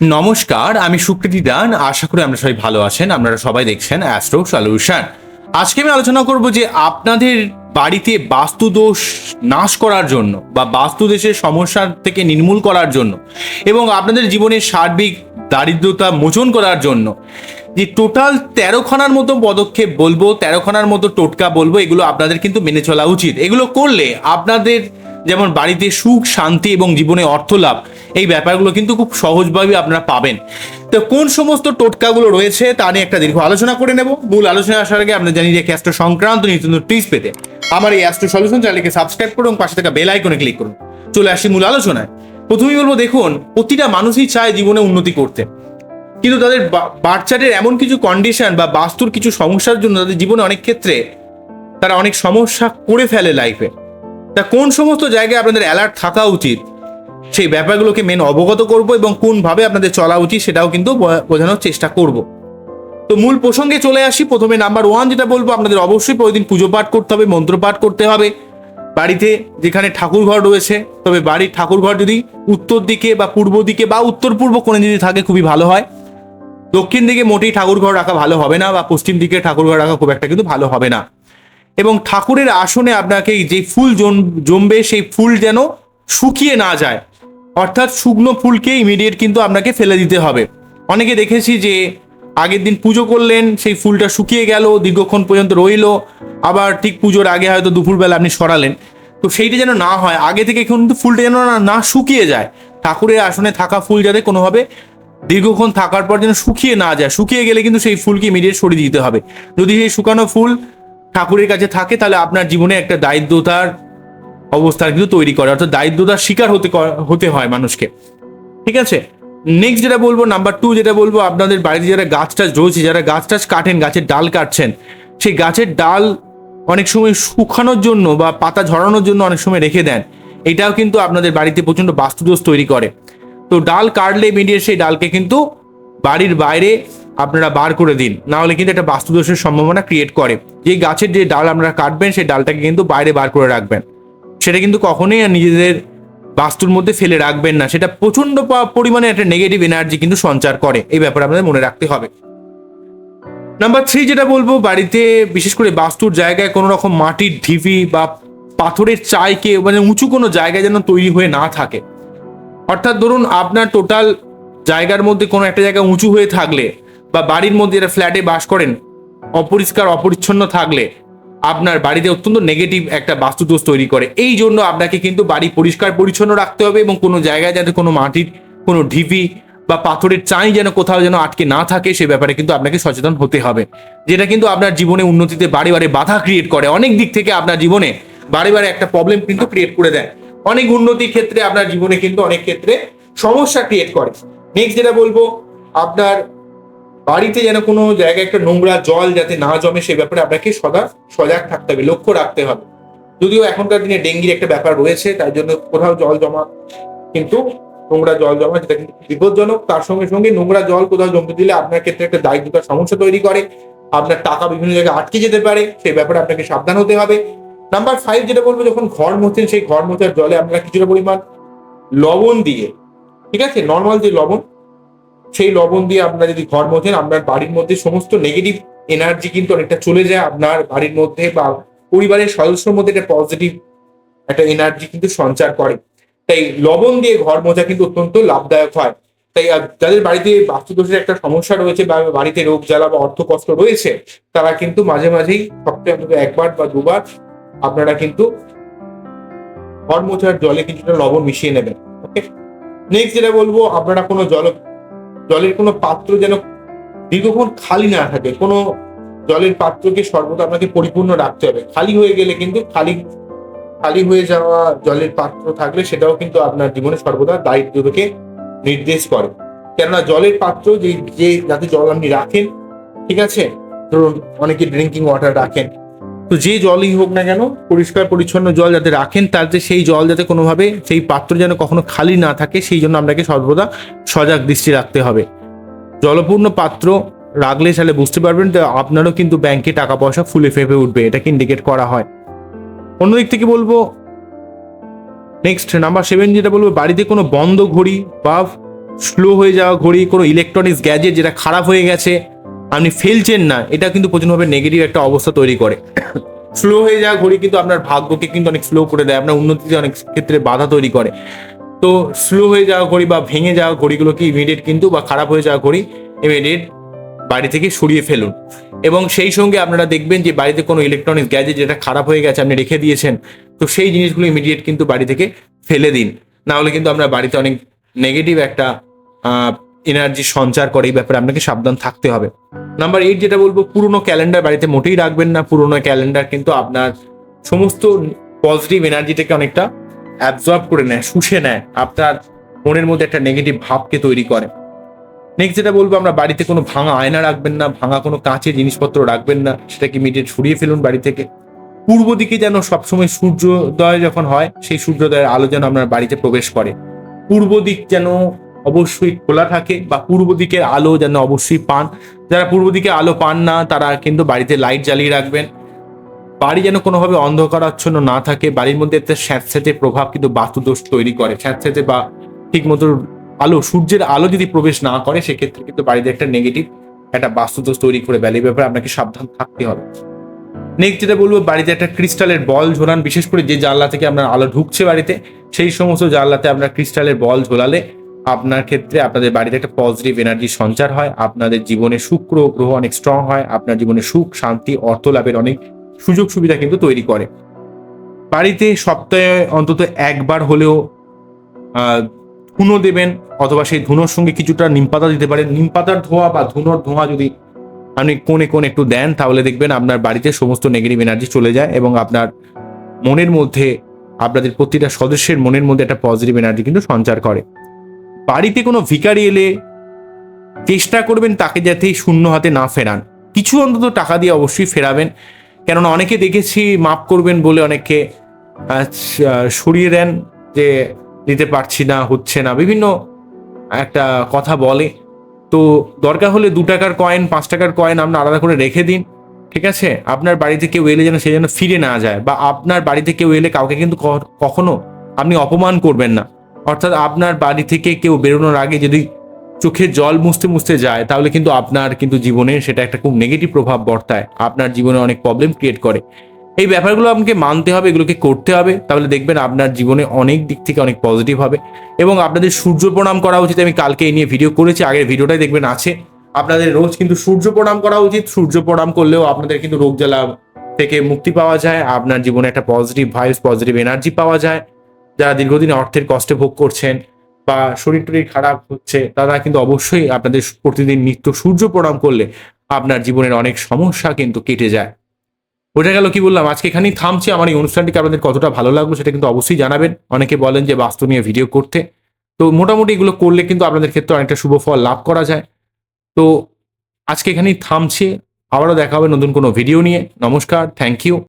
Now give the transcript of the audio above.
নমস্কার, আমি সুকৃতি দান। আশা করি আমরা সবাই ভালো আছেন। আপনারা সবাই দেখছেন অ্যাস্ট্রো সলিউশন আজকে আমি আলোচনা করব যে আপনাদের বাড়িতে বাস্তু দোষ নাশ করার জন্য বা বাস্তু দেশের সমস্যার থেকে নির্মূল করার জন্য এবং আপনাদের জীবনের সার্বিক দারিদ্রতা মোচন করার জন্য যে টোটাল তেরোখানার মতো পদক্ষেপ বলব তেরোখানার মতো টোটকা বলব, এগুলো আপনাদের কিন্তু মেনে চলা উচিত। এগুলো করলে আপনাদের যেমন বাড়িতে সুখ, শান্তি এবং জীবনে অর্থ লাভ, এই ব্যাপারগুলো কিন্তু খুব সহজভাবে আপনারা পাবেন। তো কোন সমস্ত টোটকাগুলো রয়েছে তা নিয়ে একটা দীর্ঘ আলোচনা করে নেব। মূল আলোচনা আসার আগে আপনার জানি যে ক্যাস্ট্রো সংক্রান্ত নিত্য টিপস পেতে। আমার এই অ্যাস্ট্রো সলিউশন চ্যানেলকে সাবস্ক্রাইব করুন, পাশে থাকা বেল আইকনে ক্লিক করুন। চলে আসি মূল আলোচনায়। প্রথমেই বলব, দেখুন, প্রতিটা মানুষই চায় জীবনে উন্নতি করতে। কিন্তু তাদের বাচ্চাদের এমন কিছু কন্ডিশন বা বাস্তুর কিছু সমস্যার জন্য তাদের জীবনে অনেক ক্ষেত্রে তারা অনেক সমস্যা করে ফেলে লাইফে তা কোন সমস্ত জায়গায় আপনাদের অ্যালার্ট থাকা উচিত? সেই ব্যাপারগুলোকে মেন অবগত করব এবং কোনভাবে আপনাদের চলা উচিত সেটাও কিন্তু বোঝানোর চেষ্টা করব। তো মূল প্রসঙ্গে চলে আসি। প্রথমে নাম্বার ওয়ান যেটা বলব, আপনাদের অবশ্যই প্রতিদিন পুজো পাঠ করতে হবে, মন্ত্র পাঠ করতে হবে। বাড়িতে যেখানে ঠাকুর ঘর রয়েছে, তবে বাড়ির ঠাকুর ঘর যদি উত্তর দিকে বা পূর্ব দিকে বা উত্তর পূর্ব কোণে যদি থাকে, খুবই ভালো হয়। দক্ষিণ দিকে মোটেই ঠাকুর ঘর রাখা ভালো হবে না বা পশ্চিম দিকে ঠাকুর ঘর রাখা খুব একটা কিন্তু ভালো হবে না। এবং ঠাকুরের আসনে আপনাকে যে ফুল জম- জমবে, সেই ফুল যেন শুকিয়ে না যায়। অর্থাৎ শুকনো ফুলকে ইমিডিয়েট কিন্তু আপনাকে ফেলে দিতে হবে। অনেকে দেখেছি যে আগের দিন পুজো করলেন, সেই ফুলটা শুকিয়ে গেল, দীর্ঘক্ষণ পর্যন্ত রইল, আবার ঠিক পুজোর আগে হয়তো দুপুরবেলা আপনি সরালেন। তো সেইটা যেন না হয়, আগে থেকে কিন্তু ফুলটা যেন না শুকিয়ে যায়। ঠাকুরের আসনে থাকা ফুল যাতে কোনোভাবে দীর্ঘক্ষণ থাকার পর যেন শুকিয়ে না যায়। শুকিয়ে গেলে কিন্তু সেই ফুলকে ইমিডিয়েট সরিয়ে দিতে হবে। যদি সেই শুকানো ফুল ঠাকুরের কাছে থাকে, তাহলে আপনার জীবনে একটা দারিদ্রতার অবস্থা কিন্তু তৈরি করে। অর্থাৎ দারিদ্রতার শিকার হতে হতে হয় মানুষকে। ঠিক আছে? নেক্সট যেটা বলব নাম্বার টু যেটা বলব, আপনাদের বাড়িতে যারা গাছ টাছ রয়েছে যারা গাছ টাছ কাটেন, গাছের ডাল কাটছেন, সেই গাছের ডাল অনেক সময় শুকানোর জন্য বা পাতা ঝরানোর জন্য অনেক সময় রেখে দেন। এটাও কিন্তু আপনাদের বাড়িতে প্রচণ্ড বাস্তুদোষ তৈরি করে। তো ডাল কাটলে ইমিডিয়েট সেই ডালকে কিন্তু বাড়ির বাইরে আপনারা বার করে দিন। না হলে কিন্তু একটা বাস্তুদোষের সম্ভাবনা ক্রিয়েট করে। যে গাছের যে ডাল আপনারা কাটবেন, সেই ডালটাকে কিন্তু বাইরে বার করে রাখবেন। সেটা কিন্তু কখনোই আর নিজেদের বাস্তুর মধ্যে ফেলে রাখবেন না। সেটা প্রচণ্ড পা- পরিমাণে একটা নেগেটিভ এনার্জি কিন্তু সঞ্চার করে। এই ব্যাপারে আপনাদের মনে রাখতে হবে। নাম্বার থ্রি যেটা বলব, বাড়িতে বিশেষ করে বাস্তুর জায়গায় কোনো রকম মাটির ঢিপি বা পাথরের চাইকে মানে উঁচু কোনো জায়গায় যেন তৈরি হয়ে না থাকে। অর্থাৎ ধরুন আপনার টোটাল জায়গার মধ্যে কোনো একটা জায়গা উঁচু হয়ে থাকলে বা বাড়ির মধ্যে একটা ফ্ল্যাটে বাস করেন, অপরিষ্কার, অপরিচ্ছন্ন থাকলে আপনার বাড়িতে অত্যন্ত নেগেটিভ একটা বাস্তুদোষ তৈরি করে। এই জন্য আপনাকে কিন্তু বাড়ি পরিষ্কার, পরিচ্ছন্ন রাখতে হবে এবং কোনো জায়গায় যাতে কোনো মাটির, কোনো ঢিপি বা পাথরের চাই যেন কোথাও যেন আটকে না থাকে, সে ব্যাপারে কিন্তু আপনাকে সচেতন হতে হবে। যেটা কিন্তু আপনার জীবনে উন্নতিতে বারে বারে বাধা ক্রিয়েট করে। অনেক দিক থেকে আপনার জীবনে বারে বারে একটা প্রবলেম কিন্তু ক্রিয়েট করে দেয়। অনেক উন্নতির ক্ষেত্রে আপনার জীবনে কিন্তু অনেক ক্ষেত্রে সমস্যা ক্রিয়েট করে। নেক্সট যেটা বলব, আপনার বাড়িতে যেন কোনো জায়গায় একটা নোংরা জল যাতে না জমে সে ব্যাপারে আপনাকে সদা সজাগ থাকতে হবে, লক্ষ্য রাখতে হবে। যদিও এখনকার দিনে ডেঙ্গির একটা ব্যাপার রয়েছে তাই জন্য কোথাও জল জমা কিন্তু নোংরা জল জমা যেটা কিন্তু বিপজ্জনক। তার সঙ্গে সঙ্গে নোংরা জল কোথাও জমতে দিলে আপনার ক্ষেত্রে একটা দারিদ্রতার সমস্যা তৈরি করে, আপনার টাকা বিভিন্ন জায়গায় আটকে যেতে পারে, সেই ব্যাপারে আপনাকে সাবধান হতে হবে। নাম্বার ফাইভ যেটা বলব, যখন ঘর মোছেন, সেই ঘর মোছার জলে আপনারা কিছুটা পরিমাণ লবণ দিয়ে, ঠিক আছে? নর্মাল যে লবণ সেই লবণ দিয়ে আপনারা যদি ঘর মোছেন, আপনার বাড়ির মধ্যে সমস্ত নেগেটিভ এনার্জি কিন্তু অনেকটা চলে যায়। আপনার বাড়ির মধ্যে বা পরিবারের সদস্যর মধ্যে একটা পজিটিভ একটা এনার্জি কিন্তু সঞ্চার করে। তাই লবণ দিয়ে ঘর মোছা কিন্তু অত্যন্ত লাভদায়ক হয়। তাই যাদের বাড়িতে বাস্তুদোষের একটা সমস্যা রয়েছে বা বাড়িতে রোগ জ্বালা বা অর্থ কষ্ট রয়েছে, তারা কিন্তু মাঝে মাঝেই সপ্তাহে অন্তত একবার বা দুবার আপনারা কিন্তু ঘর মোছার জলে কিছুটা লবণ মিশিয়ে নেবেন। ওকে নেক্সট যেটা বলব, আপনারা কোনো জল জলের কোনো পাত্র যেন দীর্ঘক্ষণ খালি না থাকে, কোনো জলের পাত্রকে সর্বদা আপনাকে পরিপূর্ণ রাখতে হবে। খালি হয়ে গেলে কিন্তু খালি খালি হয়ে যাওয়া জলের পাত্র থাকলে সেটাও কিন্তু আপনার জীবনে সর্বদা দায়িত্বকে নির্দেশ করে। কেননা জলের পাত্র যে যে, যাতে জল আপনি রাখেন, ঠিক আছে? ধরুন, অনেকে ড্রিঙ্কিং ওয়াটার রাখেন। তো যে জলই হোক না কেন, পরিষ্কার পরিচ্ছন্ন জল যাতে রাখেন তাতে সেই জল যাতে কোনোভাবে সেই পাত্র যেন কখনো খালি না থাকে, সেই জন্য আপনাকে সর্বদা সজাগ দৃষ্টি রাখতে হবে। জলপূর্ণ পাত্র রাখলে তাহলে বুঝতে পারবেন যে আপনারও কিন্তু ব্যাংকে টাকা পয়সা ফুলে ফেপে উঠবে, এটাকে ইন্ডিকেট করা হয়। অন্যদিক থেকে বলব নেক্সট নাম্বার সেভেন যেটা বলব, বাড়িতে কোনো বন্ধ ঘড়ি বা স্লো হয়ে যাওয়া ঘড়ি, কোনো ইলেকট্রনিক্স গ্যাজেট যেটা খারাপ হয়ে গেছে আপনি ফেলছেন না, এটা কিন্তু প্রচণ্ডভাবে নেগেটিভ একটা অবস্থা তৈরি করে। স্লো হয়ে যাওয়া ঘড়ি কিন্তু আপনার ভাগ্যকে কিন্তু অনেক স্লো করে দেয়, আপনার উন্নতিতে অনেক ক্ষেত্রে বাধা তৈরি করে। তো স্লো হয়ে যাওয়া ঘড়ি বা ভেঙে যাওয়া ঘড়িগুলোকে ইমিডিয়েট কিন্তু বা খারাপ হয়ে যাওয়া ঘড়ি ইমিডিয়েট বাড়ি থেকে সরিয়ে ফেলুন। এবং সেই সঙ্গে আপনারা দেখবেন যে বাড়িতে কোনো ইলেকট্রনিক্স গ্যাজেট যেটা খারাপ হয়ে গেছে আপনি রেখে দিয়েছেন, তো সেই জিনিসগুলো ইমিডিয়েট কিন্তু বাড়ি থেকে ফেলে দিন। না হলে কিন্তু আমরা বাড়িতে অনেক নেগেটিভ একটা এনার্জি সঞ্চার করে এই ব্যাপারে আপনাকে সাবধান থাকতে হবে। নাম্বার এইট যেটা বলব, পুরনো ক্যালেন্ডার বাড়িতে মোটেই রাখবেন না। পুরনো ক্যালেন্ডার কিন্তু আপনার সমস্ত পজিটিভ এনার্জিটাকে অনেকটা অ্যাবজর্ব করে নেয়, শুষে নেয়। আপনার মনের মধ্যে একটা নেগেটিভ ভাবকে তৈরি করে। নেক্সট যেটা বলব, আমরা বাড়িতে কোনো ভাঙা আয়না রাখবেন না, ভাঙা কোনো কাঁচের জিনিসপত্র রাখবেন না, সেটাকে ইমিডিয়েট সরিয়ে ফেলুন বাড়ি থেকে। পূর্ব দিকে যেন সবসময় সূর্যোদয় যখন হয়, সেই সূর্যোদয়ের আলো যেন আপনার বাড়িতে প্রবেশ করে। পূর্ব দিক যেন অবশ্যই খোলা থাকে বা পূর্ব দিকের আলো যেন অবশ্যই পান। যারা পূর্ব দিকে আলো পান না, তারা কিন্তু বাড়িতে লাইট জ্বালিয়ে রাখবেন। বাড়ি যেন কোনোভাবে অন্ধকারাচ্ছন্ন না থাকে, বাড়ির মধ্যে একটা স্যাঁতস্যাঁতে প্রভাব কিন্তু বাস্তুদোষ তৈরি করে। স্যাঁতস্যাঁতে বা ঠিক মতো আলো, সূর্যের আলো যদি প্রবেশ না করে, সেক্ষেত্রে কিন্তু বাড়িতে একটা নেগেটিভ একটা বাস্তুদোষ তৈরি করে বেলে ব্যাপারে আপনাকে সাবধান থাকতে হবে। নেক্সট যেটা বলব, বাড়িতে একটা ক্রিস্টালের বল ঝোলান, বিশেষ করে যে জানলা থেকে আপনার আলো ঢুকছে বাড়িতে, সেই সমস্ত জানলাতে আপনার ক্রিস্টালের বল ঝোলালে আপনার ক্ষেত্রে আপনাদের বাড়িতে একটা পজিটিভ এনার্জি সঞ্চার হয়, আপনাদের জীবনে শুক্র গ্রহ অনেক স্ট্রং হয়, আপনার জীবনে সুখ, শান্তি, অর্থ লাভের অনেক সুযোগ সুবিধা কিন্তু তৈরি করে। বাড়িতে সপ্তাহে অন্তত একবার হলেও ধুনো দেবেন অথবা সেই ধুনোর সঙ্গে কিছুটা নিমপাতা দিতে পারেন। নিম পাতার ধোঁয়া বা ধুনোর ধোঁয়া যদি আপনি কোণে কোণে একটু দেন, তাহলে দেখবেন আপনার বাড়িতে সমস্ত নেগেটিভ এনার্জি চলে যায় এবং আপনার মনের মধ্যে, আপনাদের প্রতিটা সদস্যের মনের মধ্যে একটা পজিটিভ এনার্জি কিন্তু সঞ্চার করে। বাড়িতে কোনো ভিখারি এলে চেষ্টা করবেন তাকে যাতে শূন্য হাতে না ফেরান। কিছু অন্তত টাকা দিয়ে অবশ্যই ফেরাবেন। কেননা অনেকে দেখেছি মাপ করবেন বলে অনেকে সরিয়ে দেন যে দিতে পারছি না, হচ্ছে না। বিভিন্ন একটা কথা বলে। তো দরকার হলে দু টাকার কয়েন পাঁচ টাকার কয়েন আপনার আলাদা করে রেখে দিন, ঠিক আছে? আপনার বাড়িতে কেউ এলে যেন সে যেন ফিরে না যায় বা আপনার বাড়িতে কেউ এলে কাউকে কিন্তু কখনো আপনি অপমান করবেন না। অর্থাৎ আপনার বাড়ি থেকে কেউ বেরোনোর আগে যদি চোখে জল মুছতে মুছতে যায়, তাহলে কিন্তু আপনার কিন্তু জীবনে সেটা একটা খুব নেগেটিভ প্রভাব বর্তায়। আপনার জীবনে অনেক প্রবলেম ক্রিয়েট করে। এই ব্যাপারগুলো আপনাকে মানতে হবে, এগুলোকে করতে হবে। তাহলে দেখবেন আপনার জীবনে অনেক দিক থেকে অনেক পজিটিভ হবে। এবং আপনাদের সূর্য প্রণাম করা উচিত, আমি কালকে এই নিয়ে ভিডিও করেছি, আগের ভিডিওটাই দেখবেন আছে। আপনাদের রোজ কিন্তু সূর্য প্রণাম করা উচিত। সূর্য প্রণাম করলেও আপনাদের কিন্তু রোগ জ্বালা থেকে মুক্তি পাওয়া যায়। আপনার জীবনে একটা পজিটিভ ভাইবস পজিটিভ এনার্জি পাওয়া যায়। যারা দীর্ঘদিন অর্থের কষ্টে ভোগ করছেন বা শরীর টরীর খারাপ হচ্ছে, তারা কিন্তু অবশ্যই আপনাদের প্রতিদিন নিত্য সূর্য প্রণাম করলে আপনার জীবনের অনেক সমস্যা কিন্তু কেটে যায়। বোঝা গেল কি বললাম? আজকে এখানেই থামছি। আমার এই অনুষ্ঠানটিকে আপনাদের কতটা ভালো লাগল সেটা কিন্তু অবশ্যই জানাবেন। অনেকে বলেন যে বাস্তু নিয়ে ভিডিও করতে। তো মোটামুটি এগুলো করলে কিন্তু আপনাদের ক্ষেত্রে অনেকটা শুভ ফল লাভ করা যায়। তো আজকে এখানেই থামছি। আবারও দেখা হবে নতুন কোনো ভিডিও নিয়ে। নমস্কার, থ্যাংক ইউ।